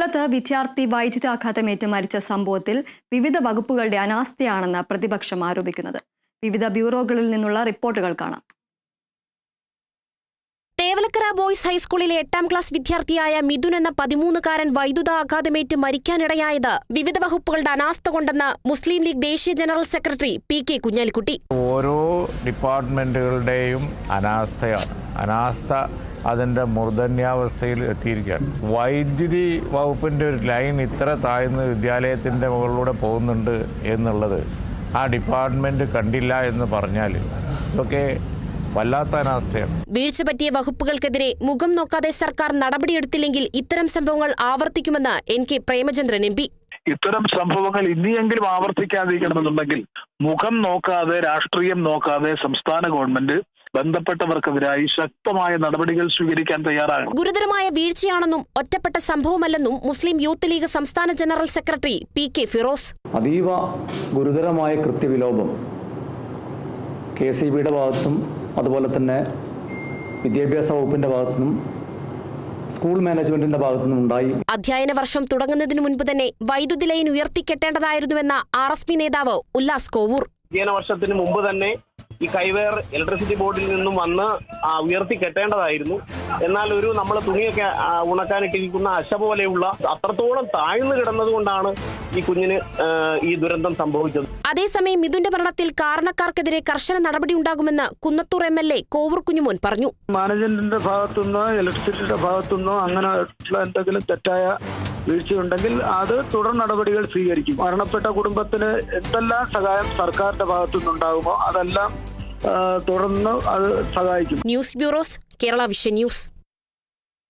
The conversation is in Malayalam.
കൊല്ലത്ത് വിദ്യാർത്ഥി വൈദ്യുതാഘാതമേറ്റ് മരിച്ച സംഭവത്തിൽ വിവിധ വകുപ്പുകളുടെ അനാസ്ഥയാണെന്ന് പ്രതിപക്ഷം ആരോപിക്കുന്നത്. വിവിധ ബ്യൂറോകളിൽ നിന്നുള്ള റിപ്പോർട്ടുകൾ കാണാം. തേവലക്കര ബോയ്സ് ഹൈസ്കൂളിലെ എട്ടാം ക്ലാസ് വിദ്യാർത്ഥിയായ മിഥുൻ എന്ന പതിമൂന്നുകാരൻ വൈദ്യുത വൈദ്യുതാഘാതമേറ്റ് മരിക്കാനിടയായത്. വിവിധ വകുപ്പുകളുടെ അനാസ്ഥ കൊണ്ടെന്ന് മുസ്ലിം ലീഗ് ദേശീയ general secretary P K Kunhalikutty. ഓരോ ഡിപ്പാർട്ട്മെന്റുകളുടെയും അനാസ്ഥയാണ്. അനാസ്ഥ അതിന്റെ മൂർധന്യാവസ്ഥയിൽ എത്തിയിരിക്കുകയാണ്. വൈദ്യുതി വകുപ്പിന്റെ ഒരു ലൈൻ ഇത്ര താഴ്ന്ന് വിദ്യാലയത്തിന്റെ മുകളിലൂടെ പോകുന്നുണ്ട് എന്നുള്ളത് ആ ഡിപ്പാർട്ട്മെന്റ് കണ്ടില്ല എന്ന് പറഞ്ഞാൽ ഇതൊക്കെ വല്ലാത്ത അനാസ്ഥയാണ്. വീഴ്ച പറ്റിയ വകുപ്പുകൾക്കെതിരെ മുഖം നോക്കാതെ സർക്കാർ നടപടിയെടുത്തില്ലെങ്കിൽ ഇത്തരം സംഭവങ്ങൾ ആവർത്തിക്കുമെന്ന് N K Premachandran M P. ഇത്തരം സംഭവങ്ങൾ ഇനിയെങ്കിലും ആവർത്തിക്കാതിരിക്കണമെന്നുണ്ടെങ്കിൽ മുഖം നോക്കാതെ രാഷ്ട്രീയം നോക്കാതെ സംസ്ഥാന ഗവൺമെന്റ് ബന്ധപ്പെട്ടവർക്കെതിരായി ശക്തമായ നടപടികൾ സ്വീകരിക്കാൻ തയ്യാറാകണം. ഗുരുതരമായ വീഴ്ചയാണെന്നും ഒറ്റപ്പെട്ട സംഭവമല്ലെന്നും മുസ്ലിം യൂത്ത് ലീഗ് സംസ്ഥാന general secretary P K Firoz. അതീവ ഗുരുതരമായ കൃത്യവിലോപം കെ സി ബിയുടെ ഭാഗത്തും അതുപോലെ തന്നെ വിദ്യാഭ്യാസ വകുപ്പിന്റെ ഭാഗത്തുനിന്നും സ്കൂൾ മാനേജ്മെന്റിന്റെ ഭാഗത്തുനിന്നും ഉണ്ടായി. അധ്യയന വർഷം തുടങ്ങുന്നതിന് മുൻപ് തന്നെ വൈദ്യുതി ലൈൻ ഉയർത്തിക്കെട്ടേണ്ടതായിരുന്നുവെന്ന ആർ എസ് പി നേതാവ് ഉല്ലാസ് കോവൂർ. അധ്യയന വർഷത്തിന് മുമ്പ് തന്നെ ഈ കൈവേർ ഇലക്ട്രിസിറ്റി ബോർഡിൽ നിന്നും വന്ന് ഉയർത്തിക്കെട്ടേണ്ടതായിരുന്നു. ഉയർത്തി കെട്ടേണ്ടതായിരുന്നു എന്നാൽ ഒരു നമ്മൾ തുണിയൊക്കെ ഉണക്കാനിട്ടിരിക്കുന്ന അശ പോലെയുള്ള അത്രത്തോളം താഴ്ന്നു കിടന്നതുകൊണ്ടാണ് ഈ കുഞ്ഞിന് ഈ ദുരന്തം സംഭവിച്ചത്. അതേസമയം മിഥുന്റെ മരണത്തിൽ കാരണക്കാർക്കെതിരെ കർശന നടപടി ഉണ്ടാകുമെന്ന് Kunnathur M L A Kovoor Kunjumon പറഞ്ഞു. മാനേജ്മെന്റിന്റെ ഭാഗത്തുനിന്നോ ഇലക്ട്രിസിറ്റിയുടെ ഭാഗത്തുനിന്നോ അങ്ങനെ എന്തെങ്കിലും തെറ്റായ വീഴ്ചയുണ്ടെങ്കിൽ അത് തുടർ നടപടികൾ സ്വീകരിക്കും. മരണപ്പെട്ട കുടുംബത്തിന് എന്തെല്ലാം സഹായം സർക്കാരിന്റെ ഭാഗത്തുനിന്നുണ്ടാകുമോ അതെല്ലാം തുടർന്ന് അത് സഹായിക്കും. News bureaus Kerala Vision News.